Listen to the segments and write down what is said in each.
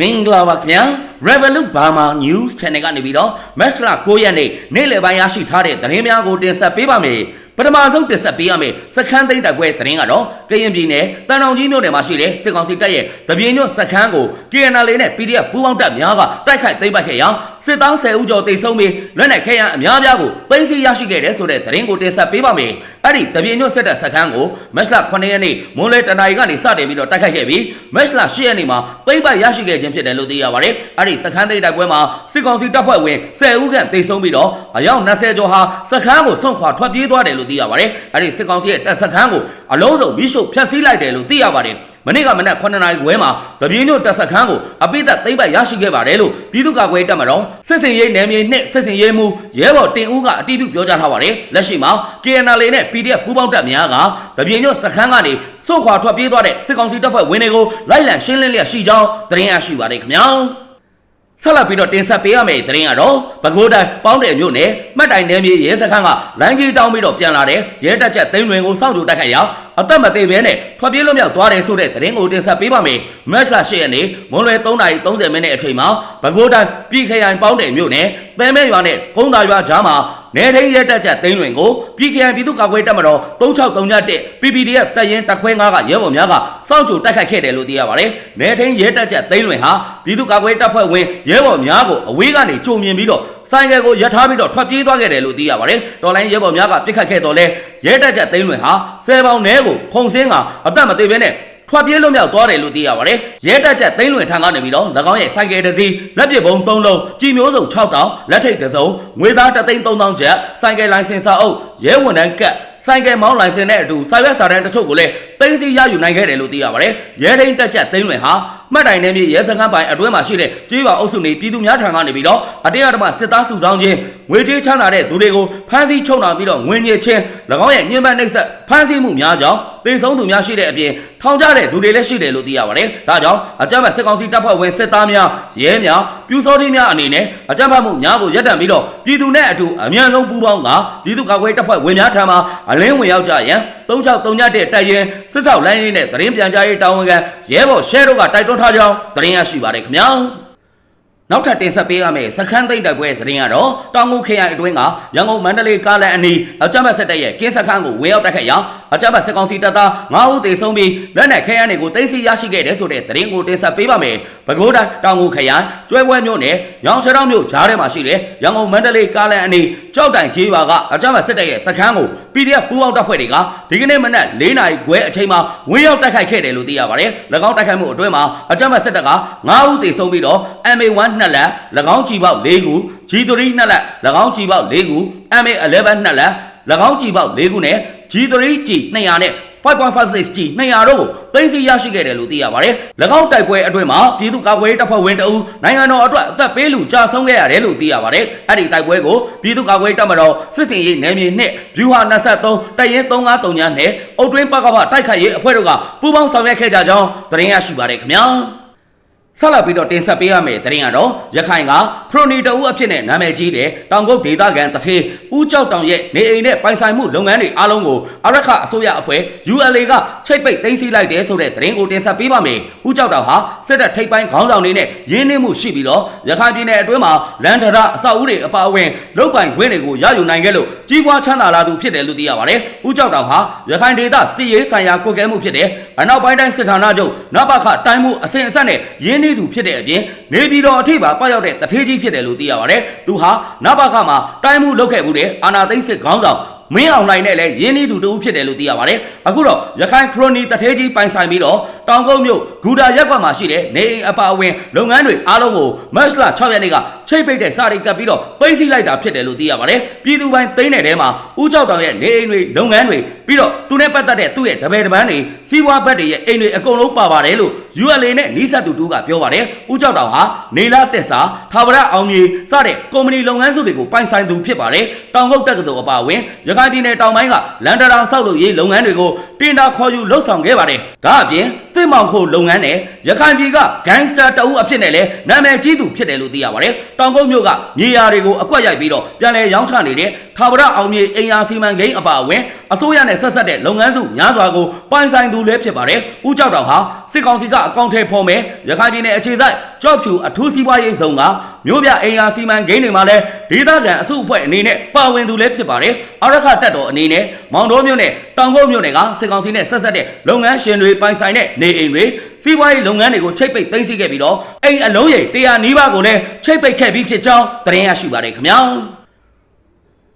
မင်္ဂလာပါခင်ဗျာ Revolut Burma News Channel ကနေပြီးတော့မက်စလာ9ရက်နေ့နေ့လယ်ပိုင်းရရှိထားတဲ့သတင်းများကိုတင်ဆက်ပေးပါမယ်ပထမဆုံးတင်ဆက်ပေးရမယ်စခန်းသိမ်းတိုက်ပွဲသတင်းကတော့ကရင်ပြည်နယ်တန်တောင်ကြီးမြို့နယ်မှာရှိတဲ့စစ်ကောင်စီတပ်ရဲ့တပြင်းညွတ်စခန်းကို KNL နဲ့ PDF ပူးပေါင်းတပ်များကတိုက်ခိုက်သိမ်းပိုက်ခဲ့ရာ စစ်တောင်း10ဦးကျော်တိတ်ဆုံးပြီးလက်နက်ခဲယမ်းအများပြားကိုသိမ်းဆည်းရရှိခဲ့တဲ့ဆိုတဲ့သတင်းကိုတင်ဆက်ပေးပါမယ်အဲ့ဒီတပြင်းညွတ်စစ်တပ်စခန်းကိုမက်စလာ9ရက်နေ့မွန်းလယ်တနာရီကနေစတင်ပြီးတော့တိုက်ခိုက်ခဲ့ပြီးမက်စလာ10ရက်နေ့မှာသိမ်းပိုက်ရရှိခဲ့ခြင်းဖြစ်တယ်လို့သိရပါတယ်အဲ့ဒီစခန်းသိမ်းတိုက်ပွဲမှာစစ်ကောင်စီတပ်ဖွဲ့ဝင်10ဦးခန့်တိတ်ဆုံးပြီးတော့အယောက်20ကျော်ဟာစခန်းကိုစွန့်ခွာထွက်ပြေးသွားတယ်လို့သိရပါတယ်အဲ့ဒီစစ်ကောင်စီရဲ့တပ်စခန်းကိုအလုံးစုံမိရှုဖျက်ဆီးလိုက်တယ်လို့သိရပါတယ် မနေ့ကမနက်9နာရီခွဲမှာတပြင်းညို့တပ်ဆက်ခန်းကိုအပိသက်သိမ့်ပိုက်ရရှိခဲ့ပါတယ်လို့ပြည်သူ့ကာကွယ်တပ်မတော်စစ်စင်ရေးနယ်မြေနှင့်စစ်စင်ရေးမှုရဲဘော်တင်ဦးကအတည်ပြုပြောကြားထားပါတယ်လက်ရှိမှာ KNL နဲ့ PDF ပူးပေါင်းတပ်များကတပြင်းညို့စခန်းကနေစွန့်ခွာထွက်ပြေးသွားတဲ့စစ်ကောင်စီတပ်ဖွဲ့ဝင်တွေကိုလိုက်လံရှင်းလင်းလျက်ရှိကြောင်းသတင်းရရှိပါတယ်ခင်ဗျာဆက်လက်ပြီးတော့တင်ဆက်ပေးရမယ့်သတင်းကတော့ပဲခူးတိုင်းပေါင်းတယ်မြို့နယ်မှတ်တိုင်နယ်မြေရဲစခန်းကလိုင်းကြီးတောင်းပြီးတော့ပြန်လာတဲ့ရဲတပ်ချက်သိန်းတွင်ကိုစောင့်ကြိုတိုက်ခိုက်ရာ အသက်မသေးဘဲနဲ့ထွက်ပြေးလွတ်မြောက်သွားတယ်ဆိုတဲ့သတင်းကိုတင်ဆက်ပေးပါမယ်။မက်စလာ၈ရက်နေ့မွန်းလွယ်3:30မိနစ်အချိန်မှာပဲခူးတိုင်းပြည်ခရိုင်ပေါင်းတယ်မြို့နယ်သဲမဲရွာနဲ့ကုန်းသာရွာကြားမှာနေထိန်ရဲတပ်ချက်သိန်းတွင်ကိုပြည်ခရိုင်ပြည်သူ့ကာကွယ်တပ်မတော်3631 PPDF တပ်ရင်းတပ်ခွဲ9ကရဲဘော်များကစောင့်ကြိုတိုက်ခိုက်ခဲ့တယ်လို့သိရပါတယ်။နေထိန်ရဲတပ်ချက်သိန်းတွင်ဟာပြည်သူ့ကာကွယ်တပ်ဖွဲ့ဝင်ရဲဘော်များကိုအဝေးကနေကြုံမြင်ပြီးတော့ ဆိုင်ကယ်ကိုရထားပြီးတော့ထွက်ပြေးသွားခဲ့တယ်လို့သိရပါတယ်။တော်လိုင်းရဲဘော်များကပြစ်ခတ်ခဲ့တော့လဲရဲတပ်ချက်သိန်းတွင်ဟာဆယ်ပေါင်နဲကိုခုံစင်းကအသက်မသေးဘဲနဲ့ထွက်ပြေးလွတ်မြောက်သွားတယ်လို့သိရပါတယ်။ရဲတပ်ချက်သိန်းလွင်ထံကနေပြီးတော့၎င်းရဲ့ဆိုင်ကယ်တစ်စီးလက်ပစ်ဘုံ၃လုံးကြီးမျိုးစုံ6တောင်လက်ထိတ်တစ်စုံငွေသား3သိန်း3000ကျပ်ဆိုင်ကယ်လိုင်စင်စာအုပ်ရဲဝန်ထမ်းကတ်ဆိုင်ကယ်မောင်းလိုင်စင်နဲ့အတူစာရွက်စာတမ်းတချို့ကိုလည်း သိသိရယူနိုင်ခဲ့တယ်လို့သိရပါတယ်။ရဲထိန်တက်ချက်သိန်းလွင်ဟာမှတ်တိုင်နေမြေရဲစခန်းပိုင်းအတွင်းမှာရှိတဲ့ကြေးပါအုပ်စုနေပြည်သူများထံကနေပြီးတော့အတရားဓမ္မစစ်သားစုဆောင်ခြင်းငွေကြေးချမ်းသာတဲ့သူတွေကိုဖမ်းဆီးချုပ်နှောင်ပြီးတော့ငွေညစ်ခြင်း၎င်းရဲ့ညှဉ်းပန်းနှိပ်စက်ဖမ်းဆီးမှုများကြောင့်တေဆုံးသူများရှိတဲ့အပြင်ထောင်ကျတဲ့သူတွေလည်းရှိတယ်လို့သိရပါတယ်။ဒါကြောင့်အကြမ်းဖက်စစ်ကောင်စီတပ်ဖွဲ့ဝင်စစ်သားများရဲများပြူစောထင်းများအနေနဲ့အကြမ်းဖက်မှုများကိုရပ်တန့်ပြီးတော့ပြည်သူနဲ့အတူအမြန်ဆုံးပူးပေါင်းကပြည်သူ့ကာကွယ်တပ်ဖွဲ့ဝင်များထံမှအလင်းဝင်ရောက်ကြရန်3631တပ်ရင်စစ်ထောက်လိုင်းရင်းနဲ့သတင်းပြန်ကြားရေးတာဝန်ခံရဲဘော်ရှဲတို့ကတိုက်တွန်းထားကြောင်းသတင်းရရှိပါတယ်ခင်ဗျာနောက်ထပ်တင်ဆက်ပေးရမယ့်စခန်းသိမ့်တိုက်ပွဲသတင်းကတော့တောင်ငူခရိုင်အတွင်းကရန်ကုန်မန္တလေးကားလန်အနီးအကြမ်းဖက်စစ်တပ်ရဲ့ကင်းစခန်းကိုဝင်ရောက်တိုက်ခတ်ရာအကြမ်းဖက်စစ်ကောင်စီတပ်သား9ဦးသေဆုံးပြီးလက်နက်ခဲယမ်းတွေကိုသိမ်းဆည်းရရှိခဲ့တဲ့ဆိုတဲ့သတင်းကိုတင်ဆက်ပေးပါမယ်။ပဲခူးတိုင်းတောင်ငူခရိုင်ကျွဲပွဲမြို့နယ်ရောင်ချောင်းမြို့ကြားထဲမှာရှိတဲ့ရန်ကုန်မန္တလေးကားလန်အနီးကြောက်တိုင်ကျေးရွာကအကြမ်းဖက်စစ်တပ်ရဲ့စခန်းကို PDF ပူးပေါင်းတပ်ဖွဲ့တွေကဒီကနေ့မနက်၄နာရီခွဲအချိန်မှာဝင်ရောက်တိုက်ခိုက်ခဲ့တယ်လို့သိရပါတယ်။၎င်းတိုက်ခိုက်မှုအတွင်းမှာအကြမ်းဖက်စစ်တပ်က9ဦးသေဆုံးပြီးတော့ MA1 နှစ်လက်၎င်းကြီးပေါက်၄ခု G3 နှစ်လက်၎င်းကြီးပေါက်၄ခု MA11 နှစ်လက်၎ င်းကြီးပေါက်၄ခုနဲ့ G3G 200နဲ့ 5.56G 200တို့ကိုသိမ်းဆည်းရရှိခဲ့တယ်လို့သိရပါတယ်။၎င်းတိုက်ပွဲအတွင်းမှာပြည်သူ့ကာကွယ်ရေးတပ်ဖွဲ့ဝင်တအူနိုင်ငံတော်အတွက်အသက်ပေးလူကြာဆုံးခဲ့ရတယ်လို့သိရပါတယ်။အဲ့ဒီတိုက်ပွဲကိုပြည်သူ့ကာကွယ်ရေးတပ်မတော်စစ်စင်ရေးနယ်မြေနဲ့ဗျူဟာ23တပ်ရင်း353ညနဲ့အုတ်တွင်းပကပတိုက်ခိုက်ရေးအဖွဲ့တို့ကပူးပေါင်းဆောင်ရွက်ခဲ့ကြကြောင်းသတင်းရရှိပါတယ်ခင်ဗျာ။ ဆက်လက်ပြီးတော့တင်ဆက်ပေးရမယ့်သတင်းကတော့ရခိုင်ကဖရိုနီတအုပ်အဖြစ်နဲ့နာမည်ကြီးတဲ့တောင်ကုတ်ဒေသခံတထေးဦးကျောက်တောင်ရဲ့နေအိမ်နဲ့ပိုင်ဆိုင်မှုလုပ်ငန်းတွေအားလုံးကိုအရခအစိုးရအဖွဲ့ ULA ကချိတ်ပိတ်သိမ်းဆည်းလိုက်တယ်ဆိုတဲ့သတင်းကိုတင်ဆက်ပေးပါမယ်။ဦးကျောက်တောင်ဟာစစ်တပ်ထိပ်ပိုင်းခေါင်းဆောင်တွေနဲ့ရင်းနှီးမှုရှိပြီးတော့ရခိုင်ပြည်နယ်အတွင်းမှာလန်ဒရာအဆောက်အဦတွေအပါအဝင်လုပ်ပိုင်ခွင့်တွေကိုရယူနိုင်ခဲ့လို့ကြီးပွားချမ်းသာလာသူဖြစ်တယ်လို့သိရပါတယ်။ဦးကျောက်တောင်ဟာရခိုင်ဒေသစစ်ရေးဆိုင်ရာကွက်ကဲမှုဖြစ်တဲ့အနောက်ပိုင်းတိုင်းစစ်ဌာနချုပ်နဘခတိုင်းမှုအစဉ်အဆက်နဲ့ရင်းနှီးသူဖြစ်တဲ့အပြင်နေပြည်တော်အထိပ်ပါပတ်ရောက်တဲ့တထေးကြီးဖြစ်တယ်လို့သိရပါတယ်။သူဟာနဘခမှာတိုင်းမှုလုပ်ခဲ့မှုတဲ့အာနာသိန်းစစ်ခေါင်းဆောင်မင်းအောင်နိုင်နဲ့လည်းရင်းနှီးသူတူဖြစ်တယ်လို့သိရပါတယ်။အခုတော့ရခိုင်ခရိုနီတထေးကြီးပိုင်ဆိုင်ပြီးတော့တောင်ကုန်းမြို့ဂူတာရက်ကွက်မှာရှိတဲ့နေအိမ်အပါအဝင်လုပ်ငန်းတွေအားလုံးကိုမတ်လ6ရက်နေ့က ချိတ်ပိတ်တဲ့စာရိတ်ကပ်ပြီးတော့ပိတ်စီလိုက်တာဖြစ်တယ်လို့သိရပါတယ်။ပြည်သူပိုင်းသိန်းနယ်ထဲမှာဦးကျောက်တောင်ရဲ့နေအိမ်တွေလုပ်ငန်းတွေပြီးတော့သူနဲ့ပတ်သက်တဲ့သူ့ရဲ့တပည့်တပန်းတွေစီးပွားဘက်တွေရဲ့အိမ်တွေအကုန်လုံးပါပါတယ်လို့ ULA နဲ့နီးစပ်သူတူကပြောပါတယ်။ဦးကျောက်တောင်ဟာနေလာတက်စာထာဝရအောင်မြေစတဲ့ကုမ္ပဏီလုပ်ငန်းစုတွေကိုပိုင်ဆိုင်သူဖြစ်ပါတယ်။တောင်ကုတ်တက္ကသိုလ်အပါအဝင်ရခိုင်ပြည်နယ်တောင်ပိုင်းကလန်ဒရာဆောက်လုပ်ရေးလုပ်ငန်းတွေကိုတင်တာခေါ်ယူလှုပ်ဆောင်ခဲ့ပါတယ်။ဒါအပြင် သစ်မောင်ခိုလုပ်ငန်းနဲ့ရခိုင်ပြည်ကဂိုင်းစတာတအုပ်အဖြစ်နဲ့လည်းနာမည်ကြီးသူဖြစ်တယ်လို့သိရပါတယ်။တောင်ကုတ်မြို့ကမြေယာတွေကိုအကွက်ရိုက်ပြီးတော့ပြန်လည်ရောင်းချနေတဲ့ ထာဝရအောင်မြေအင်အားစီမံကိန်းအပါအဝင်အစိုးရနဲ့ဆက်ဆက်တဲ့လုပ်ငန်းစုများစွာကိုပိုင်ဆိုင်သူလည်းဖြစ်ပါတယ်။ဦးကျောက်တော်ဟာစစ်ကောင်စီကအကောင့်ထဲဖော်မယ်ရခိုင်ပြည်နယ်အခြေစိုက်ကြော့ဖြူအထူးစီးပွားရေးဆောင်ကမြို့ပြအင်အားစီမံကိန်းတွေမှာလည်းဒေသခံအစုအဖွဲ့အနေနဲ့ပါဝင်သူလည်းဖြစ်ပါတယ်။အရခတက်တော်အနေနဲ့မောင်တော်မြို့နယ်တောင်ကုန်းမြို့နယ်ကစစ်ကောင်စီနဲ့ဆက်ဆက်တဲ့လုပ်ငန်းရှင်တွေပိုင်ဆိုင်တဲ့နေအိမ်တွေစီးပွားရေးလုပ်ငန်းတွေကိုချိတ်ပိတ်သိမ်းဆည်းခဲ့ပြီးတော့အိမ်အလုံးရိပ်100နီးပါးကိုလည်းချိတ်ပိတ်ခဲ့ပြီးဖြစ်ကြောင်းသတင်းရရှိပါတယ်ခင်ဗျာ။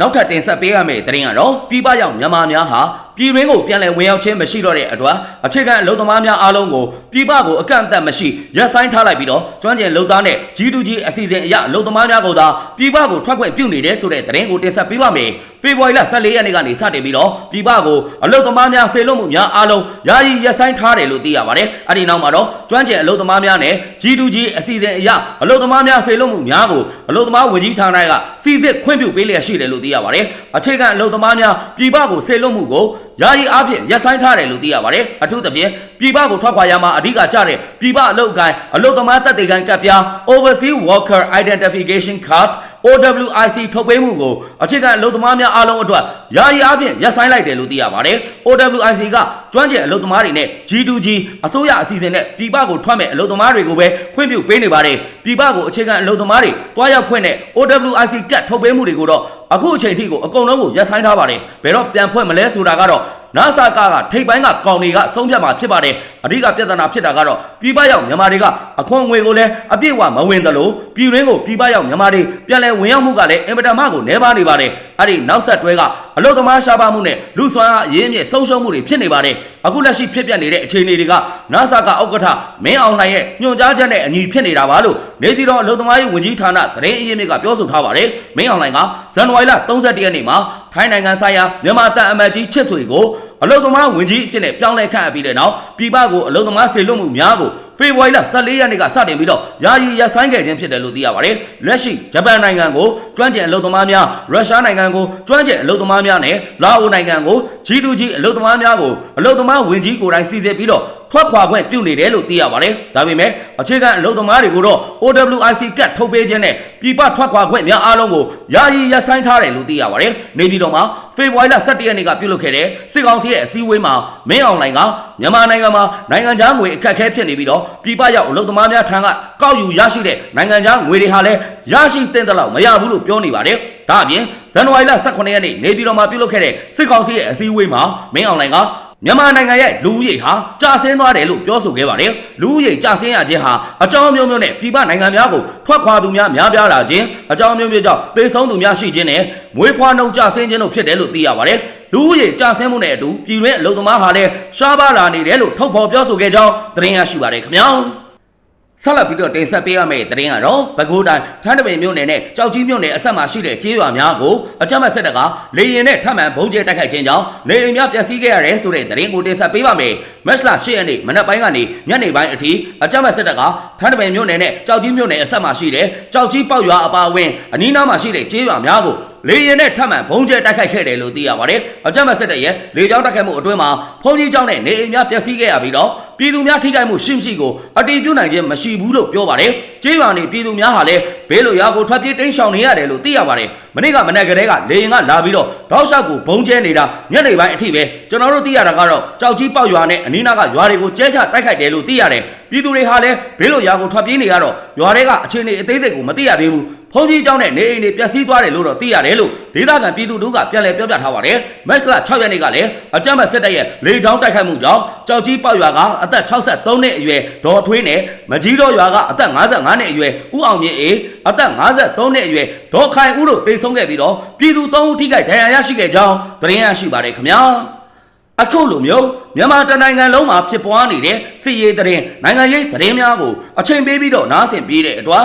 နောက်ထပ်တင်ဆက်ပေးရမယ့်သတင်းကတော့ပြည်ပရောက်မြန်မာများဟာပြည်ရင်းကိုပြန်လည်ဝင်ရောက်ခြင်းမရှိတော့တဲ့အတွက်အခြေခံအလုပ်သမားများအားလုံးကိုပြည်ပကိုအကန့်အသတ်မရှိရပ်ဆိုင်းထားလိုက်ပြီးတော့ကျွမ်းကျင်လုပ်သားနဲ့ G2G အစီအစဉ်အရအလုပ်သမားများကိုသာပြည်ပကိုထွက်ခွင့်ပြုနေတယ်ဆိုတဲ့သတင်းကိုတင်ဆက်ပေးပါမယ်။ဖေဖော်ဝါရီလ14ရက်နေ့ကနေစတင်ပြီးတော့ပြည်ပကိုအလုပ်သမားများဆေလွတ်မှုများအားလုံးယာယီရပ်ဆိုင်းထားတယ်လို့သိရပါတယ်။အဲဒီနောက်မှာတော့ကျွမ်းကျင်အလုပ်သမားများနဲ့ G2G အစီအစဉ်အရအလုပ်သမားများဆေလွတ်မှုများကိုအလုပ်သမားဝန်ကြီးဌာနကစီစစ်ခွင့်ပြုပေးလျက်ရှိတယ်လို့သိရပါတယ်။အခြေခံအလုပ်သမားများပြည်ပကိုဆေလွတ်မှုကိုယာယီအားဖြင့်ရပ်ဆိုင်းထားတယ်လို့သိရပါတယ်။အထူးသဖြင့်ပြည်ပကိုထွက်ခွာရမှာအဓိကကျတဲ့ပြည်ပအလုပ်ကိုင်အလုပ်သမားတပ်တွေကံကပ်ပြား Overseas Worker Identification Card OWIC ထုတ်ပေးမှုကိုအခြေခံအလုပ်သမားများအားလုံးအတွက်ယာယီအားဖြင့်ရပ်ဆိုင်းလိုက်တယ်လို့သိရပါတယ်။ OWIC ကကျွမ်းကျင်အလုပ်သမားတွေနဲ့ G2G အစိုးရအစီအစဉ်နဲ့ပြည်ပကိုထွက်မဲ့အလုပ်သမားတွေကိုပဲခွင့်ပြုပေးနေပါတယ်။ပြည်ပကိုအခြေခံအလုပ်သမားတွေတွားရောက်ခွင့်နဲ့ OWIC ကတ်ထုတ်ပေးမှုတွေကိုတော့အခုအချိန်ထိကိုအကုန်လုံးကိုရပ်ဆိုင်းထားပါတယ်။ဘယ်တော့ပြန်ဖွင့်မလဲဆိုတာကတော့ NASA ကကထိပ်ပိုင်းကကောင်တွေကဆုံးဖြတ်မှာဖြစ်ပါတယ်။အဓိကပြဿနာဖြစ်တာကတော့ပြည်ပရောက်မြန်မာတွေကအခွန်ငွေကိုလည်းအပြည့်အဝမဝင်သလိုပြည်ရင်းကိုပြည်ပရောက်မြန်မာတွေပြန်လည်ဝင်ရောက်မှုကလည်းအင်မတန်မှကိုနှဲပါနေပါတယ်။အဲ့ဒီနောက်ဆက်တွဲကအလုသမားရှားပါမှုနဲ့လူဆွမ်းအားအရင်းမြစ်ဆုံးရှုံးမှုတွေဖြစ်နေပါတယ်။အခုလက်ရှိဖြစ်ပျက်နေတဲ့အခြေအနေတွေက NASA ကဥက္ကဋ္ဌမင်းအောင်လှိုင်ရဲ့ညွှန်ကြားချက်နဲ့အညီဖြစ်နေတာပါလို့နေပြည်တော်အလုသမားရေးဝန်ကြီးဌာနသတင်းအရင်းမြစ်ကပြောဆိုထားပါတယ်။မင်းအောင်လှိုင်ကဇန်နဝါရီလ31ရက်နေ့မှာထိုင်းနိုင်ငံဆိုင်ရာမြန်မာတပ်အမတ်ကြီးချစ်ဆွေကို အလုသမားဝင်ကြီးအဖြစ်နဲ့ပြောင်းလဲခန့်အပ်ပြီးတဲ့နောက်ပြည်ပကိုအလုသမားဆေလွတ်မှုများကိုဖေဖော်ဝါရီလ14ရက်နေ့ကစတင်ပြီးတော့ယာယီရပ်ဆိုင်းခဲ့ခြင်းဖြစ်တယ်လို့သိရပါတယ်။လက်ရှိဂျပန်နိုင်ငံကိုကျွမ်းကျင်အလုသမားများရုရှားနိုင်ငံကိုကျွမ်းကျင်အလုသမားများနဲ့လာအိုနိုင်ငံကို G2G အလုသမားများကိုအလုသမားဝင်ကြီးကိုယ်တိုင်စီစစ်ပြီးတော့ ထွက်ခွာခွင့်ပြုနေတယ်လို့သိရပါတယ်။ဒါပေမဲ့အခြေခံအလုပ်သမားတွေကိုတော့ OWIC ကတ်ထုတ်ပေးခြင်းနဲ့ပြည်ပထွက်ခွာခွင့်များအားလုံးကိုယာယီရပ်ဆိုင်းထားတယ်လို့သိရပါတယ်။နေပြည်တော်မှာဖေဖော်ဝါရီလ17ရက်နေ့ကပြုလုပ်ခဲ့တဲ့စစ်ကောင်စီရဲ့အစည်းအဝေးမှာမင်းအောင်လှိုင်ကမြန်မာနိုင်ငံမှာနိုင်ငံခြားငွေအခက်အခဲဖြစ်နေပြီးတော့ပြည်ပရောက်အလုပ်သမားများထံကကောက်ယူရရှိတဲ့နိုင်ငံခြားငွေတွေဟာလည်းရရှိတဲ့တဲ့လောက်မရဘူးလို့ပြောနေပါတယ်။ဒါအပြင်ဇန်နဝါရီလ18ရက်နေ့နေပြည်တော်မှာပြုလုပ်ခဲ့တဲ့စစ်ကောင်စီရဲ့အစည်းအဝေးမှာမင်းအောင်လှိုင်က မြန်မာနိုင်ငံရဲ့လူဦးရေဟာကြာဆင်းသွားတယ်လို့ပြောဆိုခဲ့ပါတယ်။လူဦးရေကြာဆင်းရခြင်းဟာအကြောင်းမျိုးမျိုးနဲ့ပြည်ပနိုင်ငံများကိုထွက်ခွာသူများများပြားလာခြင်းအကြောင်းမျိုးမျိုးကြောင့်သေဆုံးသူများရှိခြင်းနဲ့မွေးဖွားနှုန်းကြာဆင်းခြင်းတို့ဖြစ်တယ်လို့သိရပါတယ်။လူဦးရေကြာဆင်းမှုနဲ့အတူပြည်တွင်းအလုံသမားဟာလည်းရှားပါလာနေတယ်လို့ထုတ်ဖော်ပြောဆိုခဲ့ကြောင်းသတင်းရရှိပါတယ်ခင်ဗျာ။ ဆက်လက်ပြီးတော့တင်ဆက်ပေးရမယ့်သတင်းကတော့ပဲခူးတိုင်းထန်းတပင်မြို့နယ်နဲ့ကြောက်ကြီးမြို့နယ်အဆက်မှာရှိတဲ့ကျေးရွာများကိုအကြမ်းဖက်စစ်တပ်ကလေရင်နဲ့ထပ်မံဘုံကျဲတိုက်ခိုက်ခြင်းကြောင့်နေအိမ်များပျက်စီးခဲ့ရတယ်ဆိုတဲ့သတင်းကိုတင်ဆက်ပေးပါမယ်။မက်စလာ၈ရက်နေ့မနက်ပိုင်းကနေညနေပိုင်းအထိအကြမ်းဖက်စစ်တပ်ကထန်းတပင်မြို့နယ်နဲ့ကြောက်ကြီးမြို့နယ်အဆက်မှာရှိတဲ့ကြောက်ကြီးပေါက်ရွာအပါအဝင်အနီးနားမှာရှိတဲ့ကျေးရွာများကိုလေရင်နဲ့ထပ်မံဘုံကျဲတိုက်ခိုက်ခဲ့တယ်လို့သိရပါတယ်။အကြမ်းဖက်စစ်တပ်ရဲ့လေကြောင်းတိုက်ခိုက်မှုအတွင်းမှာဖုန်ကြီးကျောင်းနဲ့နေအိမ်များပျက်စီးခဲ့ရပြီးတော့ပြည်သူများထိခိုက်မှုရှိမရှိကိုအတည်ပြုနိုင်ခြင်းမရှိဘူးလို့ပြောပါတယ်။ကျေးရွာနေပြည်သူများဟာလည်းဘေးလိုရွာကိုထွက်ပြေးတိမ်းရှောင်နေရတယ်လို့သိရပါတယ်။မနေ့ကမနေ့ကတည်းကလေရင်ကလာပြီးတော့တောက်လျှောက်ကိုဘုံကျဲနေတာညနေပိုင်းအထိပဲကျွန်တော်တို့သိရတာကတော့ကြောက်ကြီးပေါက်ရွာနဲ့အနီးနားကရွာတွေကိုကျဲချတိုက်ခိုက်တယ်လို့သိရတယ်။ပြည်သူတွေဟာလည်းဘေးလိုရွာကိုထွက်ပြေးနေရတော့ရွာတွေကအခြေအနေအသေးစိတ်ကိုမသိရသေးဘူး။ ဖုန်ကြီးကျောင်းနဲ့နေအိမ်တွေပျက်စီးသွားတယ်လို့တော့သိရတယ်လို့ဒေသခံပြည်သူတို့ကပြန်လည်ပြောပြထားပါတယ်။မက်စလာ6ရက်နေ့ကလည်းအကြမ်းဖက်စစ်တပ်ရဲ့လေကြောင်းတိုက်ခိုက်မှုကြောင့်ကြောက်ကြီးပောက်ရွာကအသက်63နှစ်အရွယ်ဒေါ်ထွေးနဲ့မကြီးတော်ရွာကအသက်55နှစ်အရွယ်ဦးအောင်မြင့်အေးအသက်53နှစ်အရွယ်ဒေါ်ခိုင်ဦးတို့တိတ်ဆုံးခဲ့ပြီးတော့ပြည်သူ3ဦးထိခိုက်ဒဏ်ရာရရှိခဲ့ကြောင်းသတင်းရရှိပါတယ်ခင်ဗျာ။အခုလိုမျိုးမြန်မာတနိုင်ငံလုံးမှာဖြစ်ပွားနေတဲ့စစ်ရေးသတင်းနိုင်ငံရေးသတင်းများကိုအချိန်ပေးပြီးတော့နားဆင်ပေးတဲ့အတွက်